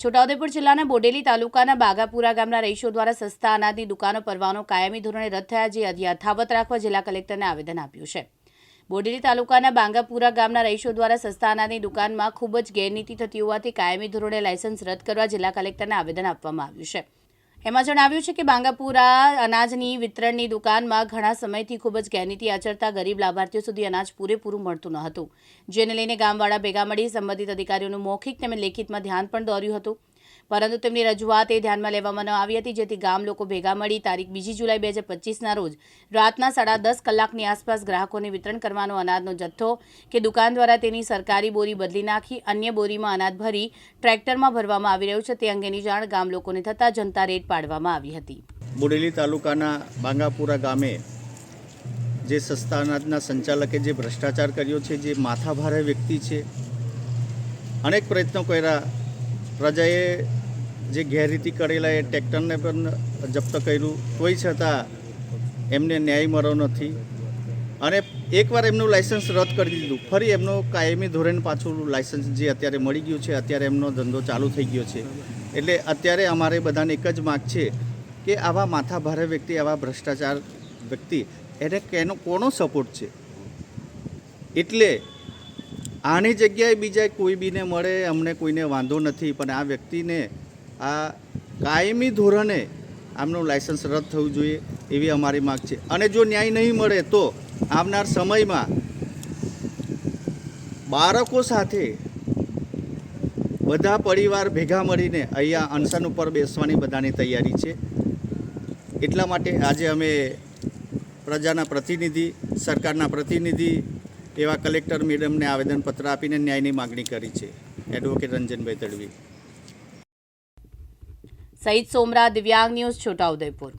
છોટાઉદેપુર જિલ્લાના બોડેલી તાલુકાના બાગાપુરા ગામના રહીશો દ્વારા સસ્તા અનાજની દુકાનો પરવાનો કાયમી ધોરણે રદ થયા જે યથાવત રાખવા જિલ્લા કલેક્ટરને આવેદન આપ્યું છે. બોડેલી તાલુકાના બાંગાપુરા ગામના રહીશો દ્વારા સસ્તા અનાજની દુકાનમાં ખૂબ જ ગેરનીતિ થતી હોવાથી કાયમી ધોરણે લાયસન્સ રદ કરવા જિલ્લા કલેક્ટરને આવેદન આપવામાં આવ્યું છે. એમાં જણાવ્યું છે કે બાંગાપુરા અનાજની વિતરણની દુકાનમાં ઘણા સમયથી ખૂબ જ ગેરનીતિ આચરતા ગરીબ લાભાર્થીઓ સુધી અનાજ પૂરેપૂરું મળતું ન હતું. જેને લઈને ગામવાળા ભેગા મળી સંબંધિત અધિકારીઓનું મૌખિક તેમજ લેખિતમાં ધ્યાન પણ દોર્યું હતું. પરંતુ તેમની રજૂઆત એ ધ્યાનમાં લેવામાં ન આવી હતી, જેથી ગામ લોકો ભેગા મળી તારીખ બીજી જુલાઈ બે હજાર પચીસના રોજ રાતના સાડા દસ કલાકની આસપાસ ગ્રાહકોને વિતરણ કરવાનો અનાજનો જથ્થો કે દુકાન દ્વારા તેની સરકારી બોરી બદલી નાખી અન્ય બોરીમાં અનાજ ભરી ટ્રેક્ટરમાં ભરવામાં આવી રહ્યું છે, તે અંગેની જાણ ગામ લોકોને થતાં જનતા રેડ પાડવામાં આવી હતી. બોડેલી તાલુકાના બાંગાપુરા ગામે જે સસ્તા અનાજના સંચાલકે જે ભ્રષ્ટાચાર કર્યો છે, જે માથાભારે વ્યક્તિ છે, અનેક પ્રયત્નો કર્યા. પ્રજાએ જે ગેરરીતિ કરેલા એ ટ્રેક્ટરને પણ જપ્ત કર્યું. તોય છતાં એમને ન્યાય મળ્યો નથી. અને એકવાર એમનું લાયસન્સ રદ કરી દીધું. ફરી એમનું કાયમી ધોરણે પાછું લાયસન્સ જે અત્યારે મળી ગયું છે, અત્યારે એમનો ધંધો ચાલુ થઈ ગયો છે. એટલે અત્યારે અમારે બધાને એક જ માગ છે કે આવા માથાભારે વ્યક્તિ, આવા ભ્રષ્ટાચાર વ્યક્તિ, એને કેનો, કોનો સપોર્ટ છે? એટલે આની જગ્યાએ બીજા કોઈ બીને મળે, અમને કોઈને વાંધો નથી, પણ આ વ્યક્તિને આ કાયમી ધોરણે આમનું લાયસન્સ રદ થવું જોઈએ એવી અમારી માગ છે. અને જો ન્યાય નહીં મળે તો આવનાર સમયમાં બાળકો સાથે બધા પરિવાર ભેગા મળીને અહીંયા અનશન ઉપર બેસવાની બધાની તૈયારી છે. એટલા માટે આજે અમે પ્રજાના પ્રતિનિધિ, સરકારના પ્રતિનિધિ એવા કલેક્ટર મેડમને આવેદનપત્ર આપીને ન્યાયની માગણી કરી છે. એડવોકેટ રંજનભાઈ તડવી. સહિત સોમરા દિવ્યાંગ ન્યૂઝ છોટાઉદેપુર.